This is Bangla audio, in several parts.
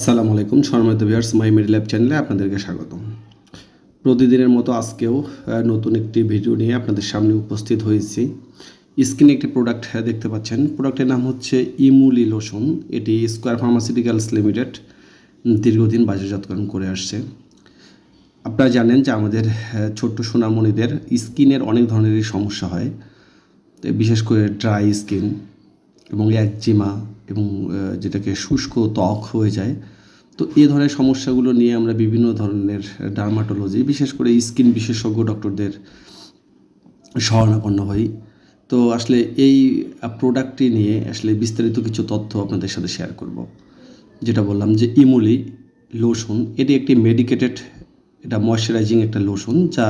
আসসালামু আলাইকুম শর্মাদ ভিয়ার্স মাই মিড ল্যাব চ্যানেলে আপনাদেরকে স্বাগতম। প্রতিদিনের মতো আজকেও নতুন একটি ভিডিও নিয়ে আপনাদের সামনে উপস্থিত হয়েছি। স্কিনে একটি প্রোডাক্ট দেখতে পাচ্ছেন। প্রোডাক্টের নাম হচ্ছে ইমুলি লোশন। এটি স্কোয়ার ফার্মাসিউটিক্যালস লিমিটেড দীর্ঘদিন বাজারজাতকরণ করে আসছে। আপনারা জানেন যে আমাদের ছোট্ট সোনামণিদের স্কিনের অনেক ধরনেরই সমস্যা হয়। বিশেষ করে ড্রাই স্কিন এবং একজিমা এবং যেটাকে শুষ্ক ত্বক হয়ে যায়। তো এই ধরনের সমস্যাগুলো নিয়ে আমরা বিভিন্ন ধরনের ডার্মাটোলজি বিশেষ করে স্কিন বিশেষজ্ঞ ডক্টরদের শরণাপন্ন হই। তো আসলে এই প্রোডাক্টটি নিয়ে আসলে বিস্তারিত কিছু তথ্য আপনাদের সাথে শেয়ার করব। যেটা বললাম যে ইমুলি লোশন এটি একটি মেডিকেটেড এটা ময়শ্চারাইজিং একটা লোশন যা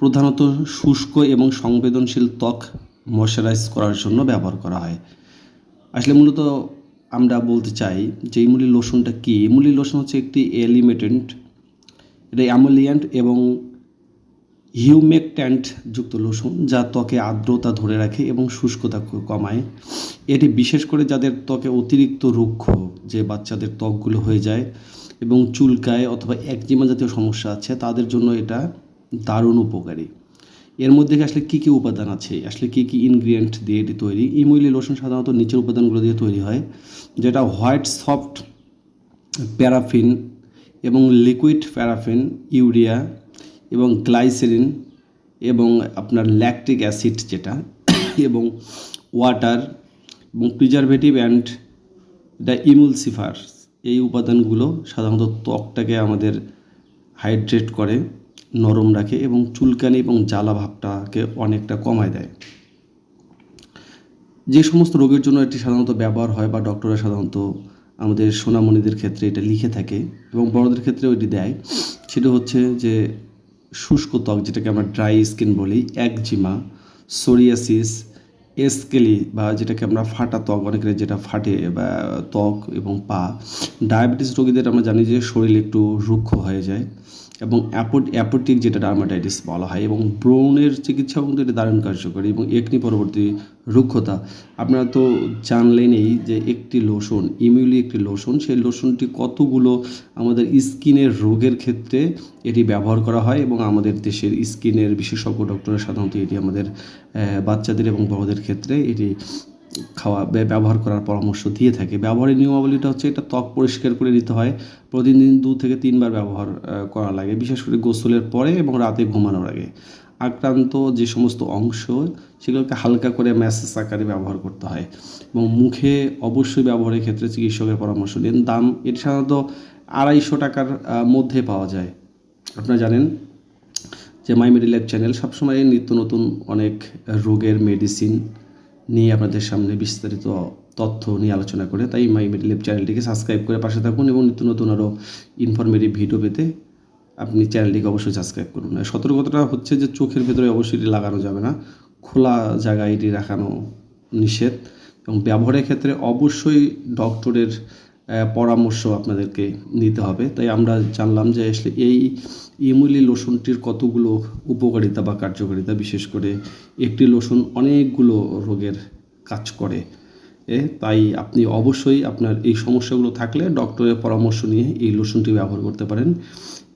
প্রধানত শুষ্ক এবং সংবেদনশীল ত্বক ময়শ্চারাইজ করার জন্য ব্যবহার করা হয়। আসলে মূলত আমরা বলতে চাই যে ইমুলি লোশনটা কি? ইমুলি লোশন হচ্ছে একটি এলিমেটেন্ট এটা অ্যামোলিয়ান্ট এবং হিউমেকট্যান্ট যুক্ত লোশন যা ত্বকে আর্দ্রতা ধরে রাখে এবং শুষ্কতা কমায়। এটি বিশেষ করে যাদের ত্বকে অতিরিক্ত রুক্ষ, যে বাচ্চাদের ত্বকগুলো হয়ে যায় এবং চুলকায় অথবা একজিমা জাতীয় সমস্যা আছে, তাদের জন্য এটা দারুণ উপকারী। এর মধ্যে আসলে কী কী উপাদান আছে? আসলে কী কী ইনগ্রিডিয়েন্ট দিয়ে এটি তৈরি? ইমুইলি লোশন সাধারণত নিচের উপাদানগুলো দিয়ে তৈরি হয়, যেটা হোয়াইট সফট প্যারাফিন এবং লিকুইড প্যারাফিন ইউরিয়া এবং গ্লাইসেরিন এবং আপনার ল্যাকটিক অ্যাসিড যেটা, এবং ওয়াটার এবং প্রিজারভেটিভ অ্যান্ড দ্য ইমুলসিফার এই উপাদানগুলো সাধারণত ত্বকটাকে আমাদের হাইড্রেট করে। নরম রাখে এবং চুলকানি এবং জ্বালা ভাবটাকে অনেকটা কমায় দেয়। যে সমস্ত রোগের জন্য এটি সাধারণত ব্যবহার হয় বা ডক্টররা সাধারণত আমাদের সোনামণিদের ক্ষেত্রে এটা লিখে থাকে এবং বড়দের ক্ষেত্রেও এটি দেয়। সেটা হচ্ছে যে শুষ্ক ত্বক, যেটাকে আমরা ড্রাই স্কিন বলি, একজিমা, সোরিয়াসিস, এসকেলি বা যেটাকে আমরা ফাটা ত্বক অনেকের যেটা ফাটে বা ত্বক এবং পা। ডায়াবেটিস রোগীদের আমরা জানি যে শরীর একটু রুক্ষ হয়ে যায়। এবং অ্যাপোট অ্যাপোটিক যেটা ডার্মাটাইটিস বলা হয় এবং ব্রণের চিকিৎসাও কিন্তু এটা দারুণ কার্যকরী এবং একনি পরবর্তী রুক্ষতা। আপনারা তো জানলেনই যে একটি লোশন ইমিউলি একটি লোশন সেই লোশনটি কতগুলো আমাদের স্কিনের রোগের ক্ষেত্রে এটি ব্যবহার করা হয় এবং আমাদের দেশের স্কিনের বিশেষজ্ঞ ডক্টররা সাধারণত এটি আমাদের বাচ্চাদের এবং বড়দের ক্ষেত্রে এটি খাওয়া ব্যবহার করার পরামর্শ দিয়ে থাকে। ব্যবহারের নিয়মাবলীটা হচ্ছে এটা ত্বক পরিষ্কার করে নিতে হয়। প্রতিদিন দু থেকে তিনবার ব্যবহার করা লাগে। বিশেষ করে গোসলের পরে এবং রাতে ঘুমানোর আগে। আক্রান্ত যে সমস্ত অংশ, সেগুলোকে হালকা করে ম্যাসেজ আকারে ব্যবহার করতে হয়। এবং মুখে অবশ্যই ব্যবহারের ক্ষেত্রে চিকিৎসকের পরামর্শ নিন। দাম, এটি সাধারণত আড়াইশো টাকার মধ্যে পাওয়া যায়। আপনারা জানেন যে মাই মেডি ল্যাব চ্যানেল সবসময় নিত্য নতুন অনেক রোগের মেডিসিন নিয়ে আপনাদের সামনে বিস্তারিত তথ্য নিয়ে আলোচনা করে, তাই মাই মেডি চ্যানেলটিকে সাবস্ক্রাইব করে পাশে থাকুন এবং নিত্য নতুন আরও ইনফরমেটিভ ভিডিও পেতে আপনি চ্যানেলটিকে অবশ্যই সাবস্ক্রাইব করুন। সতর্কতাটা হচ্ছে যে চোখের ভেতরে অবশ্যই এটি লাগানো যাবে না, খোলা জায়গায় এটি রাখানো নিষেধ এবং ব্যবহারের ক্ষেত্রে অবশ্যই ডক্টরের পরামর্শ আপনাদেরকে নিতে হবে। তাই আমরা জানলাম যে আসলে এই ইমুলি লোশনটির কতগুলো উপকারিতা বা কার্যকারিতা? বিশেষ করে একটি লোশন অনেকগুলো রোগের কাজ করে। এ, তাই আপনি অবশ্যই আপনার এই সমস্যাগুলো থাকলে ডক্টরের পরামর্শ নিয়ে এই লোশনটি ব্যবহার করতে পারেন।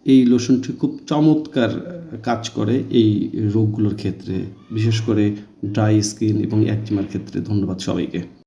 এই লোশনটি খুব চমৎকার কাজ করে এই রোগগুলোর ক্ষেত্রে। বিশেষ করে ড্রাই স্কিন এবং একজিমার ক্ষেত্রে ধন্যবাদ সবাইকে।